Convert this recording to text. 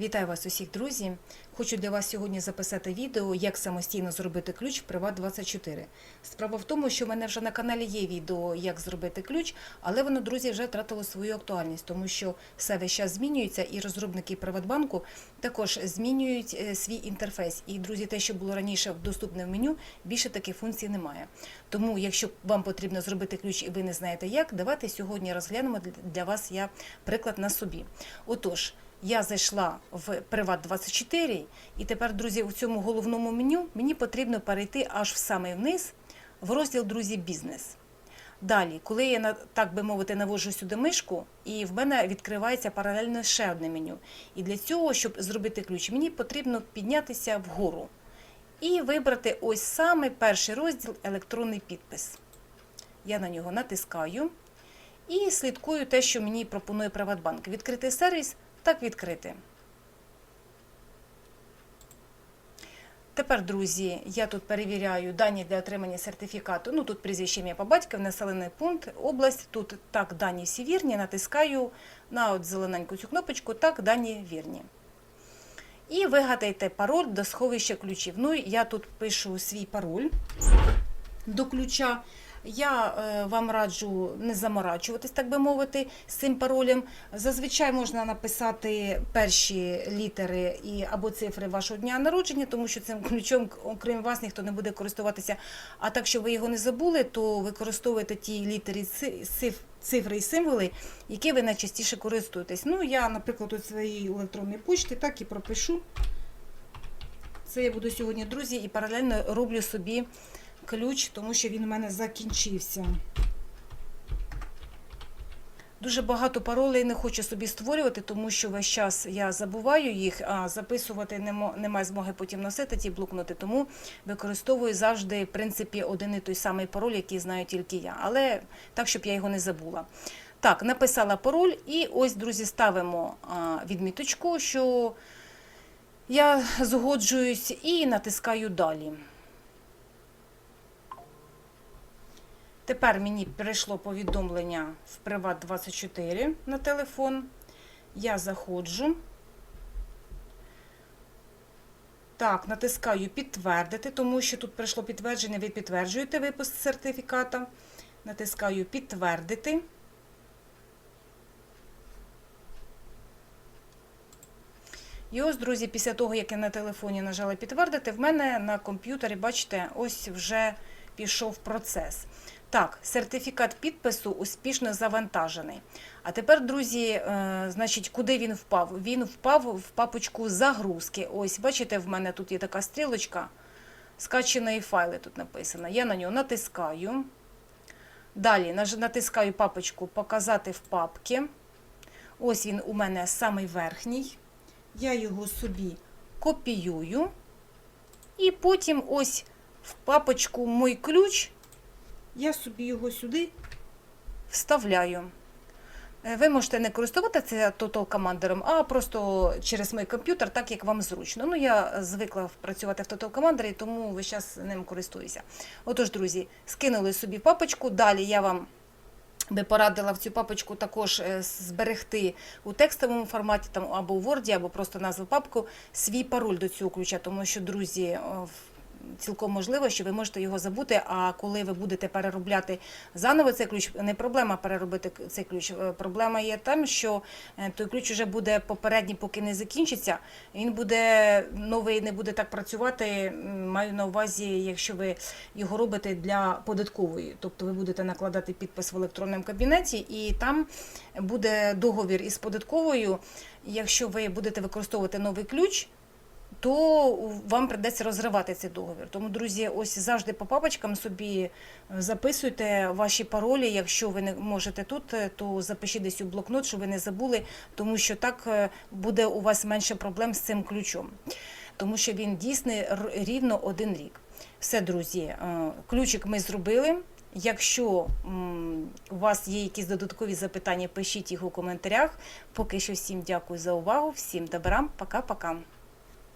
Вітаю вас усіх, друзі! Хочу для вас сьогодні записати відео, як самостійно зробити ключ в Privat24. Справа в тому, що в мене вже на каналі є відео, як зробити ключ, але воно, друзі, вже втратило свою актуальність, тому що все весь час змінюється, і розробники Приватбанку також змінюють е, свій інтерфейс. І, друзі, те, що було раніше доступне в меню, більше таких функцій немає. Тому, якщо вам потрібно зробити ключ і ви не знаєте як, давайте сьогодні розглянемо для вас я приклад на собі. Отож. Я зайшла в Приват24, і тепер, друзі, у цьому головному меню мені потрібно перейти аж в самий вниз в розділ Друзі, бізнес. Далі, коли я так би мовити навожу сюди мишку, і в мене відкривається паралельно ще одне меню. І для цього, щоб зробити ключ, мені потрібно піднятися вгору і вибрати ось саме перший розділ електронний підпис. Я на нього натискаю і слідкую те, що мені пропонує Приватбанк. Відкрити сервіс, так відкрити. Тепер, друзі, я тут перевіряю дані для отримання сертифікату. Ну, тут прізвище ім'я по батькові, населений пункт, область. Тут так, дані всі вірні. Натискаю на от зелененьку цю кнопочку, так, дані вірні. І вигадайте пароль до сховища ключів. Ну, я тут пишу свій пароль до ключа. Я е, вам раджу не заморачуватись, так би мовити, з цим паролем. Зазвичай можна написати перші літери і або цифри вашого дня народження, тому що цим ключом, окрім вас, ніхто не буде користуватися. А так, що ви його не забули, то використовуйте ті літери, ци- циф- цифри і символи, які ви найчастіше користуєтесь. Ну, я, наприклад, у своїй електронній почті так і пропишу. Це я буду сьогодні, друзі, і паралельно роблю собі ключ, тому що він у мене закінчився. Дуже багато паролей не хочу собі створювати, тому що весь час я забуваю їх, а записувати немає змоги потім носити ті блокноти, тому використовую завжди, в принципі, один і той самий пароль, який знаю тільки я. Але так, щоб я його не забула. Так, написала пароль, і ось, друзі, ставимо відміточку, що я згоджуюсь і натискаю далі. Тепер мені прийшло повідомлення в Приват24 на телефон. Я заходжу. Так, натискаю підтвердити, тому що тут прийшло підтвердження, ви підтверджуєте випуск сертифіката. Натискаю підтвердити. І ось, друзі, після того, як я на телефоні нажала підтвердити, в мене на комп'ютері, бачите, ось вже пішов процес. Так, сертифікат підпису успішно завантажений. А тепер, друзі, е, значить, куди він впав? Він впав в папочку загрузки. Ось, бачите, в мене тут є така стрілочка. Скачаної файли тут написано. Я на нього натискаю. Далі натискаю папочку Показати в папки. Ось він у мене самий верхній. Я його собі копіюю. І потім ось в папочку Мой ключ я собі його сюди вставляю. Е, Ви можете не користуватися Total Commander, а просто через мій комп'ютер, так як вам зручно. Ну, я звикла працювати в Total Commander, тому весь час ним користуюся. Отож, друзі, скинули собі папочку. Далі я вам би порадила в цю папочку також е, зберегти у текстовому форматі там або у Word, або просто назву папку свій пароль до цього ключа, тому що, друзі, цілком можливо, що ви можете його забути. А коли ви будете переробляти заново цей ключ, не проблема переробити цей ключ. Е, Проблема є там, що е, той ключ вже буде попередній, поки не закінчиться. Він буде новий, не буде так працювати. Маю на увазі, якщо ви його робите для податкової, тобто ви будете накладати підпис в електронному кабінеті, і там буде договір із податковою. Якщо ви будете використовувати новий ключ, то вам придеться розривати цей договір. Тому, друзі, ось завжди по папочкам собі е, записуйте ваші паролі. Якщо ви не можете тут, е, то запишіть десь у блокнот, щоб ви не забули, тому що так е, буде у вас менше проблем з цим ключом. Тому що він дійсний рівно один рік. Все, друзі, ключик ми зробили. Якщо у вас є якісь додаткові запитання, пишіть їх у коментарях. Поки що всім дякую за увагу, всім добра, пока-пока.